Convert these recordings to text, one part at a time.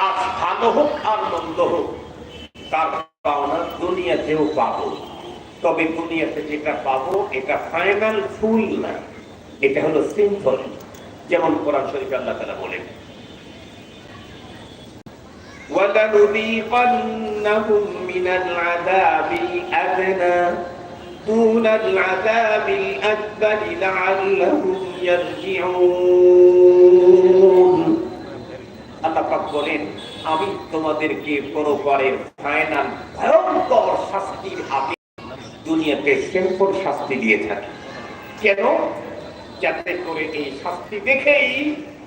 কাজ ভালো হোক আর মন্দ হোক তার পাওনা দুনিয়াতেও পাবো তবে দুনিয়াতে যেটা পাবো এটা ফাইনাল ফুল না এটা হলো সিম্পল যেমন কোরআন শরীফে আল্লাহ তালা বলেন ولنذيقنهم من العذاب الأدنى دون العذاب الأكبر لعلهم يرجعون আল্লাহ পাক বলেন, আমি তোমাদেরকে পরপারের ফাইনাল ভয়ঙ্কর শাস্তির আগে দুনিয়াতে সিম্পল শাস্তি দিয়ে থাকি। কেন? যাতে করে এই শাস্তি দেখেই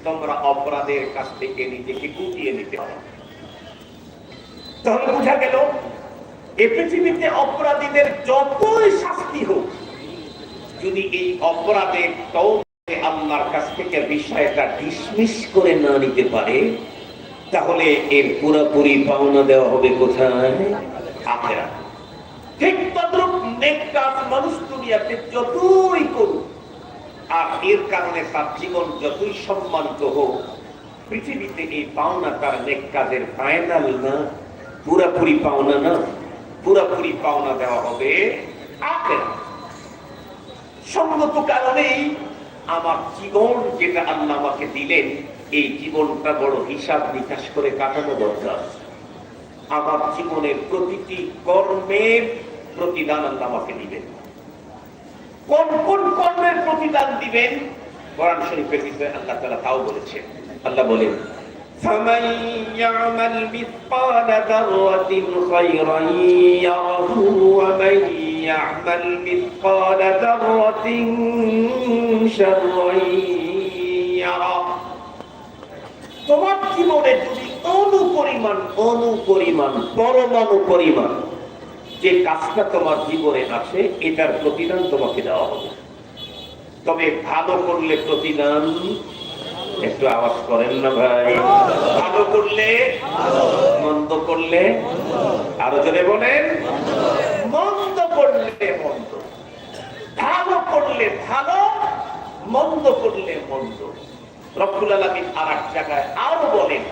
তোমরা অপরাধের কাছ থেকে নিজেকে গুটিয়ে নিতে পারো। তাহলে বোঝা গেল, এ পৃথিবীতে অপরাধীদের যতই শাস্তি হোক, যদি এই অপরাধের তৌবে আল্লাহর কাছ থেকে বিষয়টা ডিসমিস করে না নিতে পারে, তাহলে এর পুরোপুরি পাওনা দেওয়া হবে কোথায়? ঠিক তদ্রুপ কাজ মানুষ দুনিয়াতে যতই করুক আর এর কারণে তার জীবন যতই সম্মানিত হোক, পৃথিবীতে এই পাওনা তার নেক কাজের ফাইনাল না, পুরাপুরি পাওনা না, পুরাপুরি পাওনা দেওয়া হবে আখেরা সঙ্গত কারণেই আমার জীবন যেটা আল্লাহ আমাকে দিলেন এই জীবনটা বড় হিসাব নিকাশ করে কাটানো দরকার আমার জীবনের প্রতিটি কর্মের প্রতিদান আল্লাহ আমাকে দিবেন কোন কোন কর্মের প্রতিদান দিবেন কোরআন শরীফের বিষয়ে আল্লাহ তাআলা তাও বলেছেন আল্লাহ বলেন فمن يعمل مثقال ذرة خيرا يره ومن يعمل مثقال ذرة شرا يره তোমার জীবনে যদি অনু পরিমাণ অনু পরিমাণ পরমাণু পরিমাণ যে কাজটা তোমার জীবনে আছে এটার প্রতিদান তোমাকে দেওয়া হবে তবে ভালো করলে প্রতিদান একটু আওয়াজ করেন না ভাই ভালো করলে মন্দ করলে আরো জোরে বলেন করলে ভালো, মন্দ করলে মন্দ। আর এক জায়গায় আরও বলেন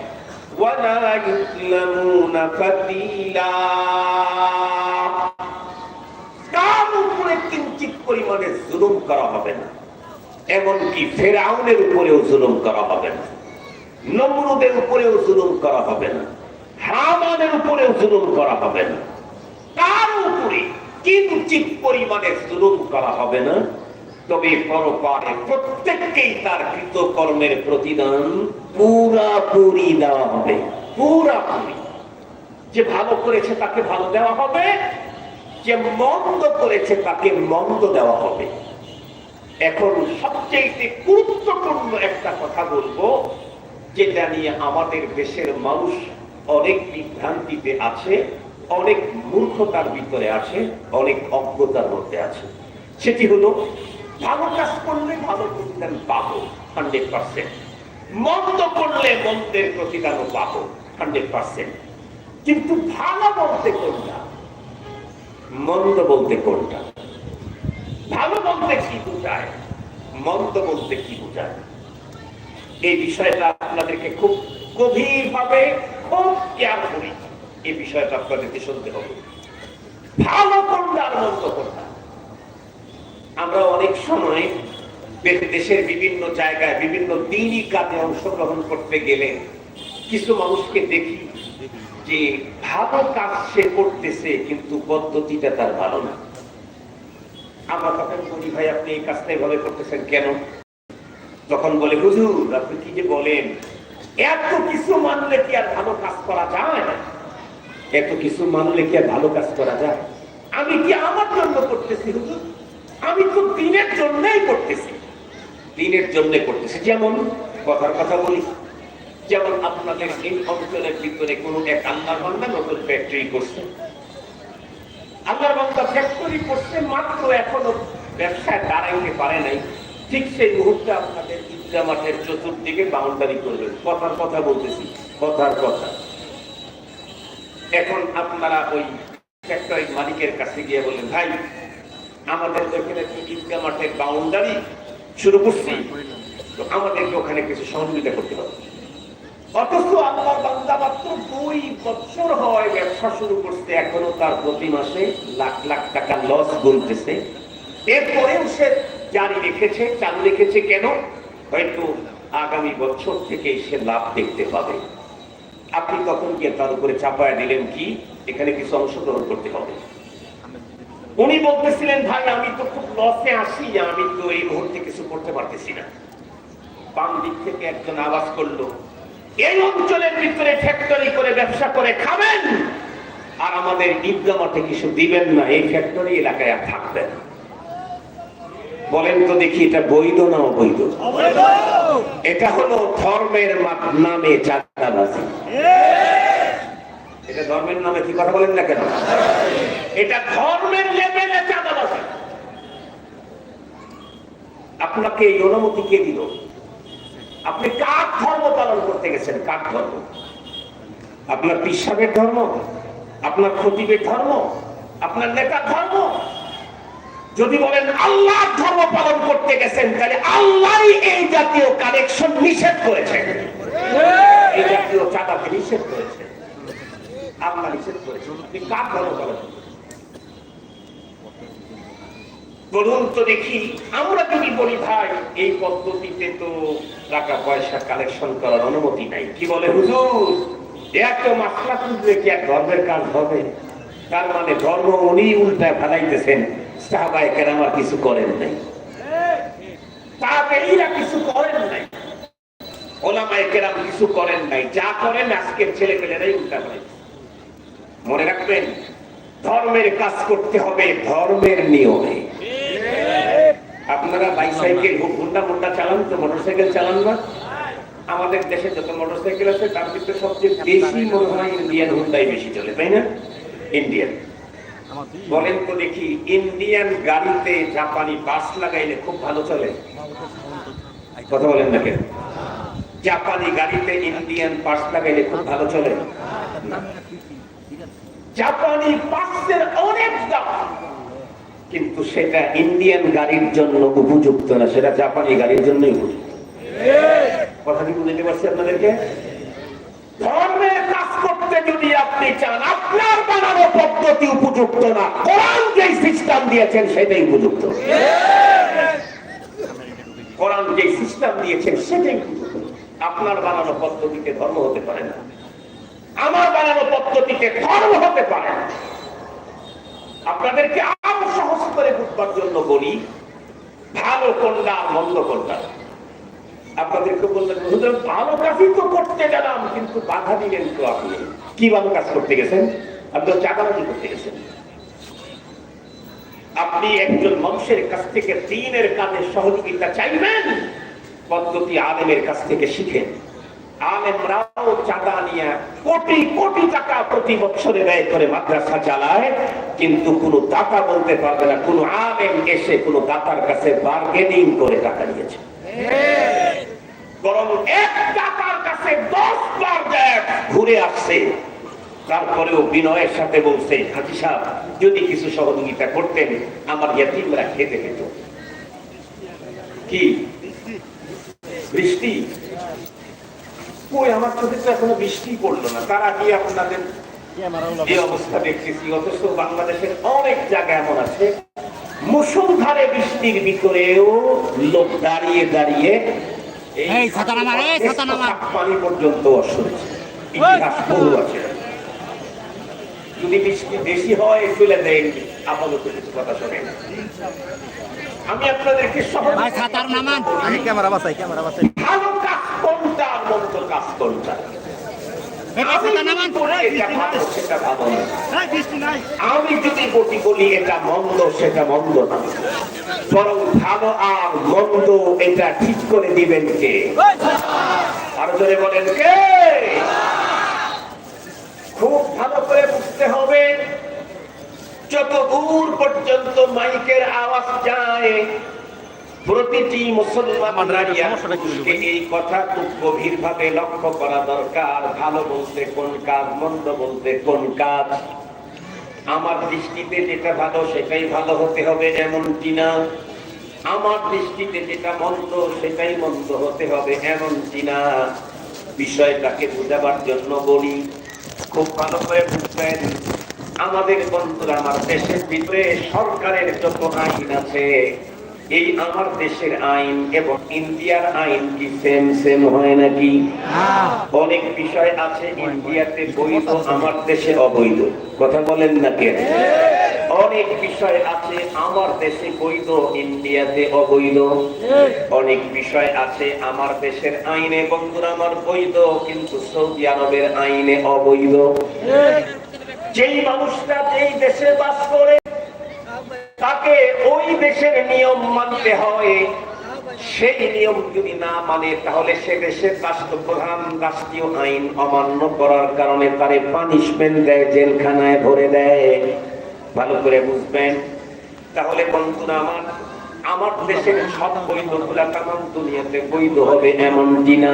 কার হবে ফেরাউনের উপরেও জুলুম করা হবে না, নমরুদের উপরেও জুলুম করা হবে না হামানের উপরেও জুলুম করা হবে না। কার উপরে? কিঞ্চিত পরিমাণে জুলুম করা হবে না। তবে পরপারে প্রত্যেককেই তার কৃত কর্মের প্রতিদান পুরাপুরি দেওয়া হবে। পুরাপুরি। যে ভালো করেছে তাকে ভালো দেওয়া হবে, যে মন্দ করেছে তাকে মন্দ দেওয়া হবে। এখন সবচেয়ে গুরুত্বপূর্ণ একটা কথা বলব, যেটা নিয়ে আমাদের দেশের মানুষ অনেক বিভ্রান্তিতে আছে। অনেক মূর্খতার ভিতরে আছে অনেক অজ্ঞতার মধ্যে আছে। সেটি হলো, ভালো কাজ করলে ভালো প্রতিদান পাবো হান্ড্রেড পার্সেন্ট মন্দ করলে মন্দের প্রতিদানও পাবো হান্ড্রেড পার্সেন্ট কিন্তু ভালো বলতে কোনটা? মন্দ বলতে কোনটা? ভালো বলতে কি বোঝায়? মন্দ বলতে কি বোঝায়? এই বিষয়টা আপনাদেরকে খুব গভীর ভাবে খুব কেয়ারফুলি এই বিষয়টা আপনাদেরকে শুনতে হবে। ভালো কোনটা আর মন্দ কোনটা আমরা অনেক সময় দেশের বিভিন্ন জায়গায়, বিভিন্ন দিনই কাজে অংশগ্রহণ করতে গেলে কিছু মানুষকে দেখি যে ভালো কাজ সে করতেছে, কিন্তু পদ্ধতিটা তার ভালো না। আমরা তখন বলি, ভাই, আপনি এই কাজটা এভাবে করতেছেন কেন? তখন বলে, হুজুর, আপনি কি যে বলেন, এত কিছু মানলে কি আর ভালো কাজ করা যায় না? এত কিছু মানলে কি ভালো কাজ করা যায়। আমি কি আমার জন্য করতেছি, হুজুর? আমি তো দিনের জন্যই করতেছি। দিনের জন্য করতেছি। যেমন কথার কথা বলি, যেমন আপনাদের এই অঞ্চলের ভিতরে কোনো এক আল্লাহ বান্দা নতুন ফ্যাক্টরি করছে। আল্লাহর বান্দা ফ্যাক্টরি করছে মাত্র এখনও ব্যবসায় দাঁড়াইতে পারে নাই। ঠিক সেই মুহূর্তে আপনাদের ঈদগা মাঠের চতুর্দিকে বাউন্ডারি করবেন কথার কথা বলতেছি, কথার কথা। এখন আপনারা ওই ফ্যাক্টরির মালিকের কাছে গিয়ে বলেন, ভাই, আমাদের ওইখানে তো ঈদগা মাঠের বাউন্ডারি শুরু করছি। তো আমাদেরকে ওখানে কিছু সহযোগিতা করতে হবে। অথচ আল্লাহ বান্দা মাত্র দুই বছর হয় ব্যবসা শুরু করতে এখনও তার প্রতি মাসে লাখ লাখ টাকা লস গুনতেছে। এরপরেও সে জারি রেখেছে, চালু রেখেছে কেন? হয়তো আগামী বছর থেকে সে লাভ দেখতে পাবে। আপনি তখন গিয়ে তার উপরে চাপায় দিলেন কি? এখানে কিছু অংশগ্রহণ করতে হবে। উনি বলতেছিলেন, ভাই, আমি তো খুব লসে আসি আমি তো এই মুহূর্তে কিছু করতে পারতেছি না। বাম দিক থেকে একজন আওয়াজ করল, এই অঞ্চলের ভিতরে ফ্যাক্টরি করে ব্যবসা করে খাবেন, আর আমাদের ঈদগা মাঠে কিছু দিবেন না, এই ফ্যাক্টরি এলাকায় আর থাকবেন না। বলেন তো দেখি এটা বৈধ না অবৈধ? এটা হলো ধর্মের নামে চাঁদাবাজি। এটা ধর্মের নামে কি কথা বলেন না কেন? এটা ধর্মের লেভেলে চাঁদাবাজি। আপনাকে এই অনুমতি কে দিল? আপনি কার ধর্ম পালন করতে গেছেন? কার ধর্ম? আপনার পিসাবের ধর্ম? আপনার খতিবের ধর্ম? আপনার নেতার ধর্ম? যদি বলেন আল্লাহর ধর্ম পালন করতে গেছেন তাহলে আল্লাহ এই জাতীয় কানেকশন নিষেধ করেছেন এই! জাতীয় চাঁদাকে নিষেধ করেছে। আল্লাহ নিষেধ করেছে। আপনি কার ধর্ম পালন বলুন তো দেখি আমরা যদি বলি ভাই এই পদ্ধতিতে তো টাকা পয়সা কালেকশন করার অনুমতি নাই। কি বলে হুজুর? এত মাসলা খুঁজলে কি এক ধর্মের কাজ হবে? তার মানে ধর্ম উনি উল্টায় ফেলাইতেছেন। সাহাবায় মনে রাখবেন, ধর্মের কাজ করতে হবে ধর্মের নিয়মে। আপনারা বাইসাইকেল হুন্ডা মুন্ডা চালান, তো মোটরসাইকেল চালান না। আমাদের দেশে যত মোটরসাইকেল আছে, তার ভিতরে সবচেয়ে বেশি মনে হয় ইন্ডিয়ান হুন্ডাই বেশি চলে, তাই না? ইন্ডিয়ান। বলেন তো দেখি ইন্ডিয়ান গাড়িতে জাপানি বাস লাগাইলে খুব ভালো চলে? কথা বলেন না কেন? জাপানি গাড়িতে ইন্ডিয়ান বাস লাগাইলে খুব ভালো চলে? জাপানি বাসের অনেক দাম। কিন্তু সেটা ইন্ডিয়ান গাড়ির জন্য উপযুক্ত না সেটা জাপানি গাড়ির জন্যই উপযুক্ত। কথা কি বুঝতে পারছি আপনাদেরকে? ধর্মের করতে যদি আপনি চান, আপনার বানানো পদ্ধতি উপযুক্ত না, কোরআন যে সিস্টেম দিয়েছেন সেটাই উপযুক্ত। কোরআন যে সিস্টেম দিয়েছেন সেটাই আপনার বানানো পদ্ধতিতে ধর্ম হতে পারে না। আমার বানানো পদ্ধতিতে ধর্ম হতে পারে না। আপনাদেরকে আরও সহজ করে বুঝবার জন্য বলি, ভালো আর মন্দ কোনটা? আপনাদেরকে বললেন, হুজুর, ভালো কাজই তো করতে গেলাম, কিন্তু বাধা দিলেন তো আপনি। কি ভালো কাজ করতে গেছেন? আপনি চাঁদাবাজি করতে গেছেন। আপনি একজন মানুষের কাছ থেকে দিনের কাজে সহযোগিতা চাইবেন? পদ্ধতি আলেমের কাছ থেকে শিখেন। আলেমরাও চাঁদা নিয়ে কোটি কোটি টাকা প্রতি বছরে ব্যয় করে মাদ্রাসা চালায়, কিন্তু কোনো দাতা বলতে পারবে না। কোনো আলেম এসে কোনো দাতার কাছে বার্গেনিং করে টাকা নিয়েছে ঘুরে আসছে। তারপরেও বিনয়ের সাথে বলছে, হাজি সাহেব, যদি কিছু সহযোগিতা করতেন, আমার ইয়াতিমরা খেতে পেত। কি? বৃষ্টি? আমার চোখে তো এখনও বৃষ্টি পড়ল না। তার আগে আপনাদের অবস্থা অথচ বাংলাদেশের অনেক জায়গা এমন আছে মুসুলধারে বৃষ্টির ভিতরেও লোক দাঁড়িয়ে দাঁড়িয়ে এই। পানি পর্যন্ত ইতিহাস বহু আছে। যদি বৃষ্টি বেশি হয় চলে দেয় আপাতত কিছু কথা আমি আপনাদেরকে সহজ ভাই ছাতার নামান। আমি ক্যামেরা বাসাই ক্যামেরা বাসাই। ভালো কাজ কোনটা মন্দ কাজ কোনটা? আমি যদি বটি বলি, এটা মন্দ, সেটা মন্দ না। বরং ভালো আর মন্দ, এটা ঠিক করে দিবেন কে? আর জোরে বলেন কে? খুব ভালো করে বুঝতে হবে, যত দূর পর্যন্ত মাইকের আওয়াজ যায় প্রতিটি মুসলমান নারীরা এই কথা খুব গভীর ভাবে লক্ষ্য করা দরকার ভালো বলতে কোন কাজ মন্দ বলতে কোন কাজ। আমার দৃষ্টিতে যেটা ভালো সেটাই ভালো হতে হবে এমনটি না আমার দৃষ্টিতে যেটা মন্দ সেটাই মন্দ হতে হবে এমন এমনটি না বিষয়টাকে বুঝাবার জন্য বলি খুব ভালো করে বুঝবেন আমাদের বন্ধুরা আমার দেশের ভিতরে সরকারের যত আইন আছে এই আমার দেশের আইন এবং ইন্ডিয়ার আইন কি সেম সেম হয় নাকি? অনেক বিষয় আছে ইন্ডিয়াতে বৈধ আমার দেশে অবৈধ। কথা বলেন না কেন? অনেক বিষয় আছে আমার দেশে বৈধ ইন্ডিয়াতে অবৈধ। অনেক বিষয় আছে আমার দেশের আইনে বন্ধুরা আমার বৈধ কিন্তু সৌদি আরবের আইনে অবৈধ। যেই মানুষটা যেই দেশে বাস করে তাকে ওই দেশের নিয়ম মানতে হয়। সেই নিয়ম যদি না মানে তাহলে সে দেশের রাষ্ট্র প্রধান রাষ্ট্রীয় আইন অমান্য করার কারণে তারে পানিশমেন্ট দেয়, জেলখানায় ভরে দেয়। ভালো করে বুঝবেন? তাহলে বন্ধুরা আমার আমার দেশের সব বৈধগুলা তাম দুনিয়াতে বৈধ হবে এমনটি না।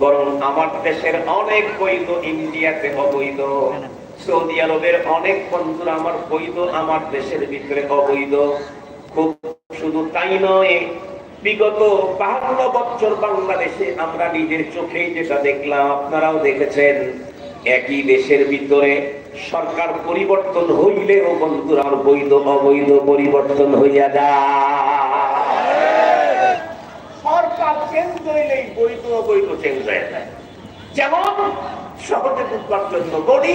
বরং আমার দেশের অনেক বৈধ ইন্ডিয়াতে অবৈধ। সৌদি আরবের অনেক বন্ধুরা আমার বৈধ, আমার দেশের ভিতরে অবৈধ। খুব শুধু তাই নয়, বিগত বাহান্ন বছর বাংলাদেশে আমরা নিজের চোখেই যেটা দেখলাম, আপনারাও দেখেছেন, একই দেশের ভিতরে সরকার পরিবর্তন হইলেও বন্ধুরা বৈধ, অবৈধ পরিবর্তন হইয়া যায়। সরকার চেঞ্জ হইলেই বৈধ, অবৈধ চেঞ্জ হয়ে যায়। যেমন সহজে বুঝবার জন্য বলি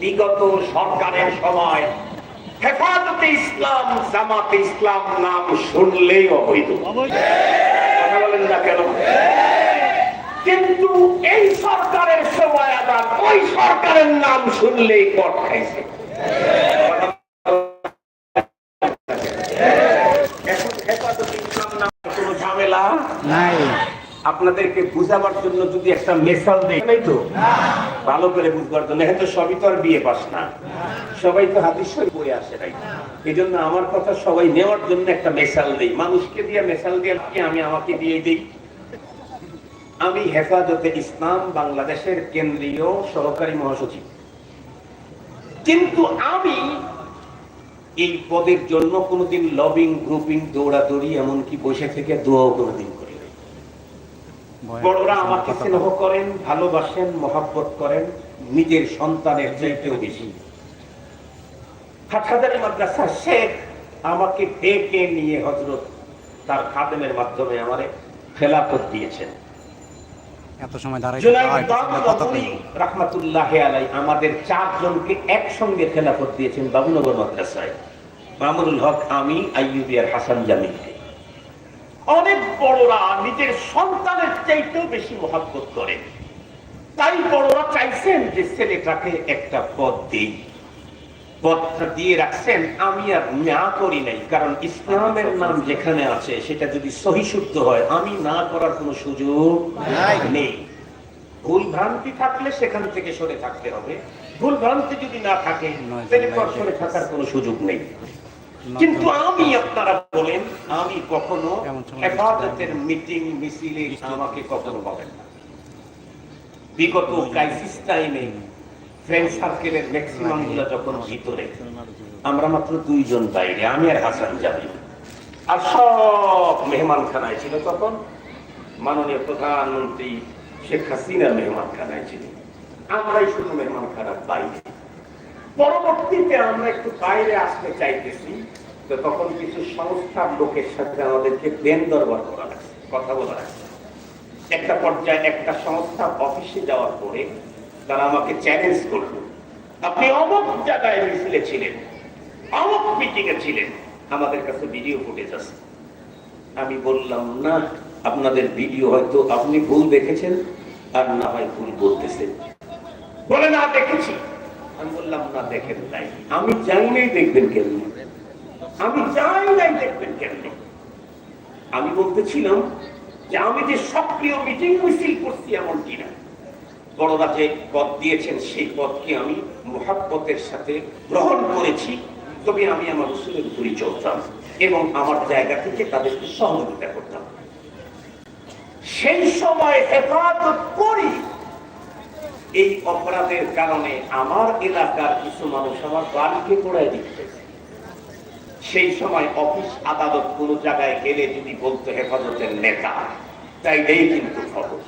বিগত সরকারের সময় হেফাজতে ইসলাম, জামাতে ইসলাম নাম শুনলেই অবৈধ। কথা বলেন না কেন? কিন্তু এই সরকারের সময় আবার ওই সরকারের নাম শুনলেই কট খাইছে এখন হেফাজতে ইসলাম নাম কোনো ঝামেলা নাই আপনাদেরকে বুঝাবার জন্য যদি একটা মেসাল দেয় নাই তো? ভালো করে বুঝবার জন্য। হয়তো সবই তো আর বিয়ে পাস না। সবাই তো হাদিস শরীফ পড়ে আসে নাই এই জন্য আমার কথা সবাই নেওয়ার জন্য একটা মেসাল দেই। মানুষকে দিয়ে মেসাল দিয়ে আমি আমাকে দিয়ে দিই? আমি হেফাজতে ইসলাম বাংলাদেশের কেন্দ্রীয় সহকারী মহাসচিব। কিন্তু আমি এই পদের জন্য কোনোদিন লবিং গ্রুপিং দৌড়াদৌড়ি, এমনকি বসে থেকে দোয়াও কোনোদিন করি। বড়রা আমাকে স্নেহ করেন ভালোবাসেন মহাব্বত করেন নিজের সন্তানের চাইতেও বেশি। হাটহাজারি মাদ্রাসার শেখ আমাকে ডেকে নিয়ে হজরত তার খাদেমের মাধ্যমে আমারে খেলাফত দিয়েছেন। এত সময় বাবুনগরী আলাই আমাদের চারজনকে একসঙ্গে খেলাফত দিয়েছেন বাবুনগর মাদ্রাসায়। মামুনুল হক আমি আইয়ুবি আর হাসান জামিলকে অনেক বড়রা নিজের সন্তানের চাইতেও বেশি মহাব্বত করেন তাই বড়রা চাইছেন যে ছেলেটাকে একটা পদ দেই। পদটা দিয়ে রাখছেন আমি আর না করি নাই কারণ ইসলামের নাম যেখানে আছে সেটা যদি সহিশুদ্ধ হয় আমি না করার কোনো সুযোগ নেই। ভুল ভ্রান্তি থাকলে সেখান থেকে সরে থাকতে হবে। ভুল ভ্রান্তি যদি না থাকে সরে থাকার কোনো সুযোগ নেই। কিন্তু আমি আপনারা বলেন আমি কখনো হেফাজতের মিটিং মিছিলে আমাকে কখনো পাবেন না। বিগত ক্রাইসিস টাইমে ফ্রেন্ড সার্কেলের ম্যাক্সিমামগুলো যখন ভিতরে আমরা মাত্র দুইজন বাইরে আমি আর হাসান যাবি আর সব মেহমান খানায় ছিল তখন। মাননীয় প্রধানমন্ত্রী শেখ হাসিনা মেহমান খানায় ছিল। আমরাই শুধু মেহমান খানার বাইরে। পরবর্তীতে আমরা একটু বাইরে আসতে চাইতেছি, তো তখন কিছু সংস্থার লোকের সাথে আমাদেরকে দেন দরবার করা লাগছে, কথা বলা লাগছে। একটা পর্যায়ে একটা সংস্থা অফিসে যাওয়ার পরে তারা আমাকে চ্যালেঞ্জ করল। আপনি অমুক জায়গায় মিছিলে ছিলেন, অমুক মিটিং এ ছিলেন, আমাদের কাছে ভিডিও ফুটেজ আছে। আমি বললাম, না, আপনাদের ভিডিও হয়তো আপনি ভুল দেখেছেন, আর না হয় ভুল বলতেছেন। বলে, না, দেখেছি। আমি বললাম, না, দেখেন নাই। আমি নাই দেখবেন কেমনি আমি যাই নাই দেখবেন কেমনি আমি বলতেছিলাম যে, আমি যে সক্রিয় মিটিং মিছিল করছি এমন কিনা বড়রা যে পদ দিয়েছেন, সেই পদকে আমি মহাব্বতের সাথে গ্রহণ করেছি। তবে আমি আমার উসুলের উপরই চলতাম এবং আমার জায়গা থেকে তাদেরকে সহযোগিতা করতাম। সেই সময় হেফাজত করি এই অপরাধের কারণে আমার এলাকার কিছু মানুষ আমার বাড়িকে পড়াই দিচ্ছে। সেই সময় অফিস আদালত কোনো জায়গায় গেলে যদি বলতো হেফাজতের নেতা, তাই নেই কিন্তু খবর।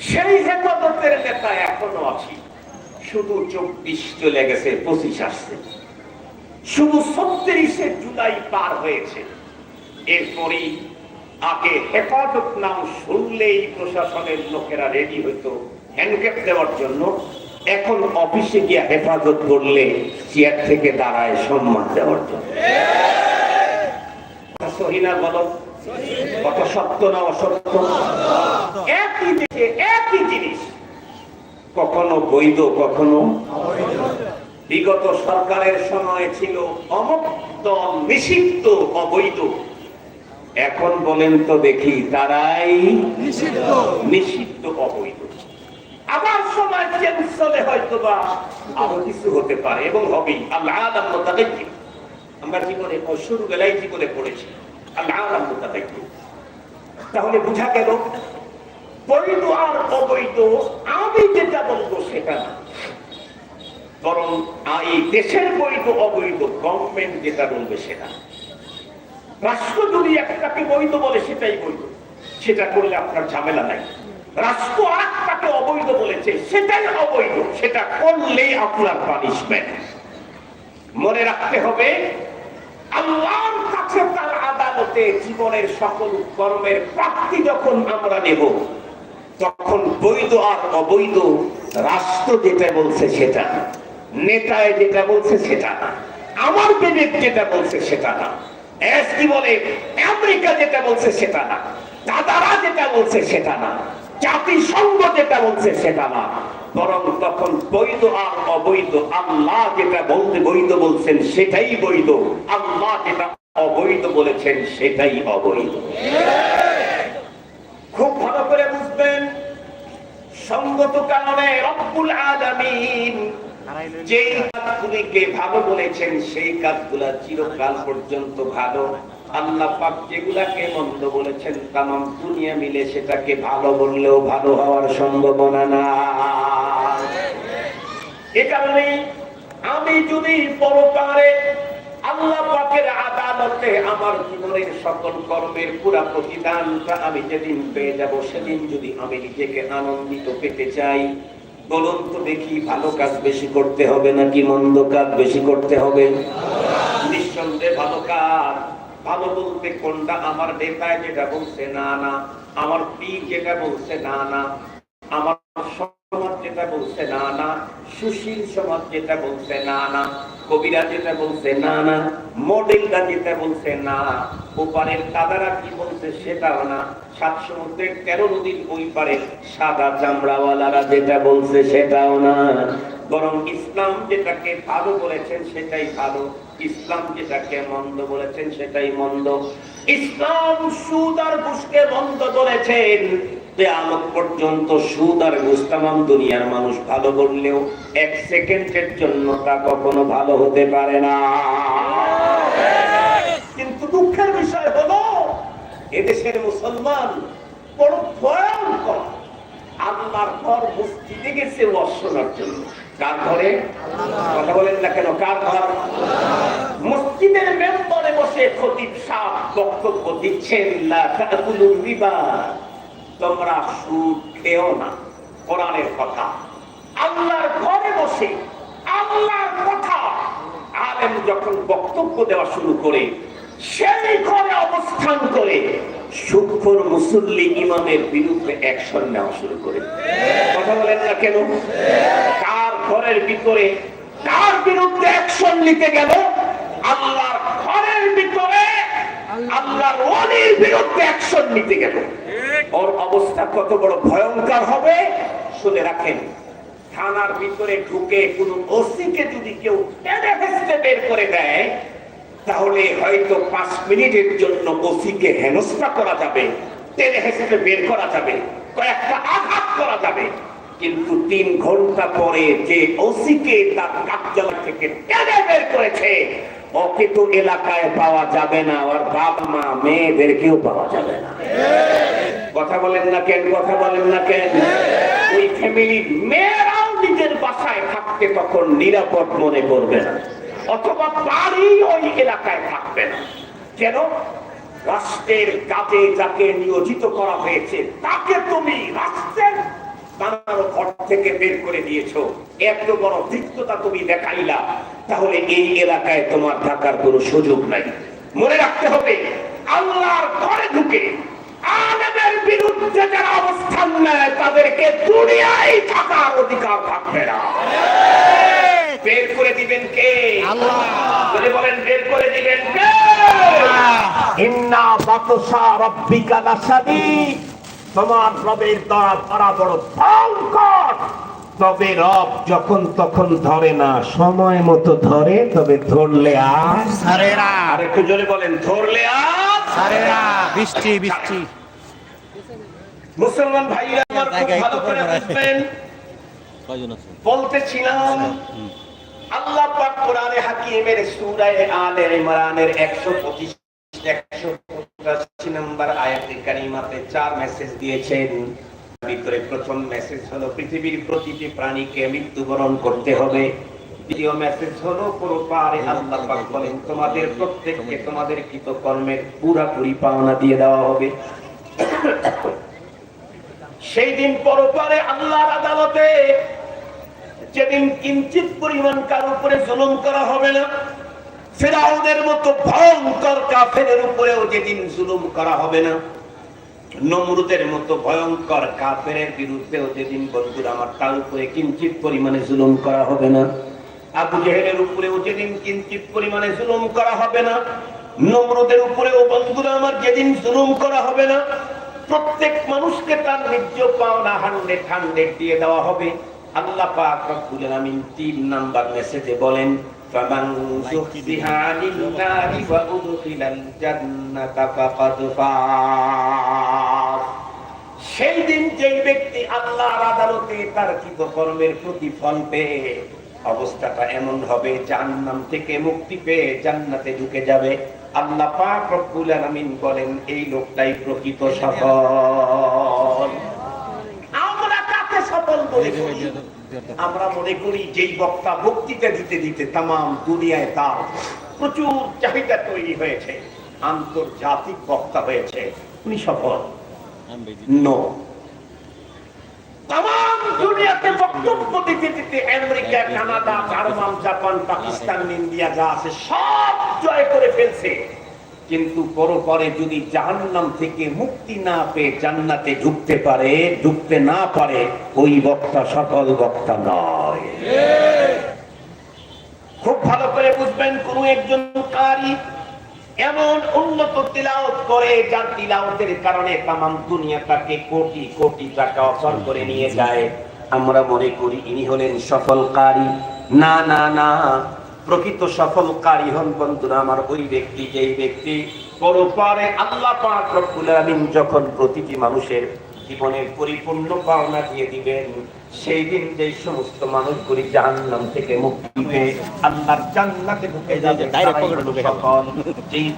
সেই হেফাজতের নেতা এখনও আছি। শুধু চব্বিশ চলে গেছে, পঁচিশ আসছে। শুধু ছত্রিশে জুলাই পার হয়েছে। এরপরই আগে হেফাজত নাম শুনলেই প্রশাসনের লোকেরা রেডি হইতো। হ্যান্ডক্যাপ দেওয়ার জন্য এখন অফিসে গিয়ে হেফাজত করলে চেয়ার থেকে দাঁড়ায় সম্মান দেওয়ার জন্য। কখনো বৈধ, কখনো বিগত সরকারের সময় ছিল নিষিদ্ধ, অবৈধ। এখন বলেন তো দেখি, তারাই নিষিদ্ধ, অবৈধ। আবার সময় চেঞ্জ চলে হয়তো বা আরও কিছু হতে পারে এবং হবেই। আল্লাহ আলাম মোতাবেক আমরা জীবনে শুরু বেলায় জীবনে পড়েছি। আল্লাহ আলাম মোতাবেক তাহলে বুঝা গেল, বৈধ আর অবৈধ, আমি যেটা বলব সেটা না। বরং এই দেশের বৈধ, অবৈধ গভর্নমেন্ট যেটা বলবে সেটা। রাষ্ট্র যদি একটাকে বৈধ বলে, সেটাই বৈধ। সেটা করলে আপনার ঝামেলা নাই। রাষ্ট্র আরেকটাকে অবৈধ বলেছে, সেটাই অবৈধ। সেটা করলেই আপনার পানিশমেন্ট মনে রাখতে হবে, আল্লাহর কাছে তার আদালতে জীবনের সকল কর্মের প্রাপ্তি যখন আমরা নেব, তখন বৈধ আর অবৈধ রাষ্ট্র যেটা বলছে সেটা। নেতায় যেটা বলছে সেটা না। আমার বিবেক যেটা বলছে সেটা না। এস কি বলে, আমেরিকা যেটা বলছে সেটা না। দাদারা যেটা বলছে সেটা না। জাতিসংঘ যেটা বলছে সেটা না। বরং তখন বৈধ আর অবৈধ আল্লাহ যেটা বলতে বৈধ বলছেন সেটাই বৈধ আল্লাহ যেটা অবৈধ বলেছেন সেটাই অবৈধ। খুব ভালো করে বুঝবেন, সঙ্গত কারণে রব্বুল কাজগুলিকে ভালো বলেছেন, সেই কাজগুলা চিরকাল পর্যন্ত ভালো। আল্লাহ পাক যেগুলাকে মন্দ বলেছেন দুনিয়া মিলে সেটাকে ভালো বললেও ভালো হওয়ার সম্ভাবনা না এ কারণে আমি যদি পরকারে আল্লাহ আদালতে আমার জীবনের সকল কর্মের পুরা প্রতিদানটা আমি যেদিন পেয়ে যাব, সেদিন যদি আমি নিজেকে আনন্দিত পেতে চাই, বলুন দেখি ভালো কাজ বেশি করতে হবে কাজ বেশি করতে হবে? নিঃসন্দেহে ভালো কাজ। ভালো বলতে কোনটা? আমার নেতায় যেটা বলছে, না না। আমার পীর যেটা বলছে, না না। আমার সমাজ যেটা বলছে, না না। সুশীল সমাজ যেটা বলছে, না না। কবিরা যেটা বলছে, না না। মডেলরা যেটা বলছে, না। ওপারের দাদারা কি বলছে সেটাও না। সাত সমুদ্রের তেরো নদীর ওই পারে সাদা চামড়াওয়ালারা যেটা বলছে সেটাও না। বরং ইসলাম যেটাকে ভালো বলেছেন সেটাই ভালো। ইসলাম যেটাকে মন্দ বলেছেন সেটাই মন্দ। ইসলাম সুদ আর ঘুষকে বলেছেন কেয়ামত পর্যন্ত সুদ আর দুনিয়ার মানুষ ভালো বললেও এক সেকেন্ডের জন্য তা কখনো ভালো হতে পারে না। কিন্তু দুঃখের বিষয় মুসলমান বড় ভয়ঙ্কর। আল্লাহর ঘর মসজিদে গেছে ওয়াজ জন্য। কার ঘরে? কথা বলেন না কেন, কার ঘর? মসজিদের মেম্বরে বসে খতিব সাহ বক্তব্য দিচ্ছেন রিবা। তোমরা সুদ খেও না, কোরআনের কথা। আল্লাহর ঘরে বসে, আল্লাহর কথা। আলেম যখন বক্তব্য দেওয়া শুরু করে সেই ঘরে অবস্থান করে মুসল্লি ইমামের বিরুদ্ধে অ্যাকশন নেওয়া শুরু করে। কথা বলেন না কেন? কার ঘরের ভিতরে কার বিরুদ্ধে অ্যাকশন নিতে গেল? আল্লাহর ঘরের ভিতরে আল্লাহর ওলির বিরুদ্ধে অ্যাকশন নিতে গেল। ওর অবস্থা কত বড় ভয়ঙ্কর হবে, শুনে রাখেন। থানার ভিতরে ঢুকে কোন ওসিকে যদি কেউ বের করে দেয় তাহলে হয়তো পাঁচ মিনিটের জন্য ওসিকে হেনস্থা করা যাবে টেনে হেসে বের করা যাবে, কয়েকটা আঘাত করা যাবে। কিন্তু তিন ঘণ্টা পরে যে ওসিকে তার কার্যালয় থেকে টেনে বের করেছে, ওকে তো এলাকায় পাওয়া যাবে না, ওর বাবা মা, মেয়েদেরকেও পাওয়া যাবে না। কথা বলেন না কেন, কথা বলেন না কেন? ওই ফ্যামিলির মেয়েরাও নিজের বাসায় থাকতে তখন নিরাপদ মনে করবে না। অথবা বাড়ি ওই এলাকায় থাকবে না। কেন? রাষ্ট্রের কাজে যাকে নিয়োজিত করা হয়েছে, তাকে তুমি রাষ্ট্রের থেকে বের করে দিয়েছ। এত বড় এই এলাকায় তোমার থাকার কোনো সুযোগ নাই। মনে রাখতে হবে ঘরে ঢুকে অবস্থান নেয়, তাদেরকে দুনিয়ায় থাকার অধিকার থাকবে না। বের করে দিবেন কে? আল্লাহ। যদি বলেন বের করে দিবেন কে? ইন্না বাতসা রব্বিকা লাসাদীদ তোমার রবের দ্বারা ধরা বড় ভয়ঙ্কর। তবে রব যখন তখন ধরে না সময় মতো ধরে তবে ধরলে আর আর একটু জোরে বলেন ধরলে আর বৃষ্টি বৃষ্টি। মুসলমান ভাইরা আমার খুব ভালো করে করে বুঝবেন। বলতেছিলাম আল্লাহ পাক কোরআনে হাকিমের সূরা আলে ইমরানের 125 185 নম্বর আয়াতে কারিমাতে চার মেসেজ দিয়েছেন। ভিতরে প্রথম মেসেজ হলো, পৃথিবীর প্রতিটি প্রাণীকে মৃত্যুবরণ করতে হবে। দ্বিতীয় মেসেজ হলো পরপারে আল্লাহ পাক বলেন, তোমাদের প্রত্যেককে তোমাদের কৃত কর্মের পুরাপুরি পাওনা দিয়ে দেওয়া হবে। সেই দিন পরপারে আল্লাহর আদালতে যেদিন কিঞ্চিত পরিমাণ কার উপরে জুলুম করা হবে না, ফেরাউনের মতো ভয়ঙ্কর কাফেরের উপরেও যেদিন জুলুম করা হবে না, নমরুদের মতো ভয়ঙ্কর কাফেরের বিরুদ্ধেও যেদিন বন্ধুরা আমার তার উপরে কিঞ্চিত পরিমাণে জুলুম করা হবে না, আবু জেহেলের উপরেও যেদিন কিঞ্চিত পরিমাণে জুলুম করা হবে না, নমরুদের উপরেও বন্ধুরা আমার যেদিন জুলুম করা হবে না, প্রত্যেক মানুষকে তার নিজ পাওনা হান্ড্রেড হান্ড্রেড দিয়ে দেওয়া হবে। আল্লাহ পাক রব্বুল নাম্বার মেসেজে বলেন, ফামান নারি ওয়া উদখিলাল জান্নাতা ফাকাদ ফাজ সেই দিন যেই ব্যক্তি আল্লাহর আদালতে তার প্রতিফল পেয়ে, অবস্থাটা এমন হবে, জাহান্নাম থেকে মুক্তি পেয়ে জান্নাতে ঢুকে যাবে। আল্লাহ পাক রব্বুল আলামিন বলেন, এই লোকটাই প্রকৃত সফল। আমরা মনে করি যেই বক্তা বক্তৃতা দিতে দিতে তাম দুনিয়ায় তার প্রচুর চাহিদা তৈরি হয়েছে, আন্তর্জাতিক বক্তা হয়েছে। উনি সফল। America, Canada, German, Japan, Pakistan, India যা আছে সব জয় করে ফেলছে। কিন্তু পরপরে যদি জাহান্নাম থেকে মুক্তি না পেয়ে জান্নাতে ঢুকতে পারে, ঢুকতে না পারে, ওই বক্তা সকল বক্তা নয়। খুব ভালো করে বুঝবেন, কোন একজন কারি এমন উন্নত তিলাওত করে যার তিলাওতের কারণে তামাম দুনিয়াটাকে কোটি কোটি টাকা অফার করে নিয়ে যায়। আমরা মনে করি ইনি হলেন সফল কারি। না না না। প্রকৃত সফল কারি হন বন্ধুরা আমার ওই ব্যক্তি যেই ব্যক্তি পরপরে আল্লাহ পাক রব্বুল আলামিন যখন প্রতিটি মানুষের জীবনের পরিপূর্ণ পাওনা দিয়ে দিবেন সেই দিন যে সমস্ত মানুষগুলি জাহান্নাম থেকে মুক্তি পেয়ে আল্লাহর জান্নাতে ঢুকে যাবে। সফল যেই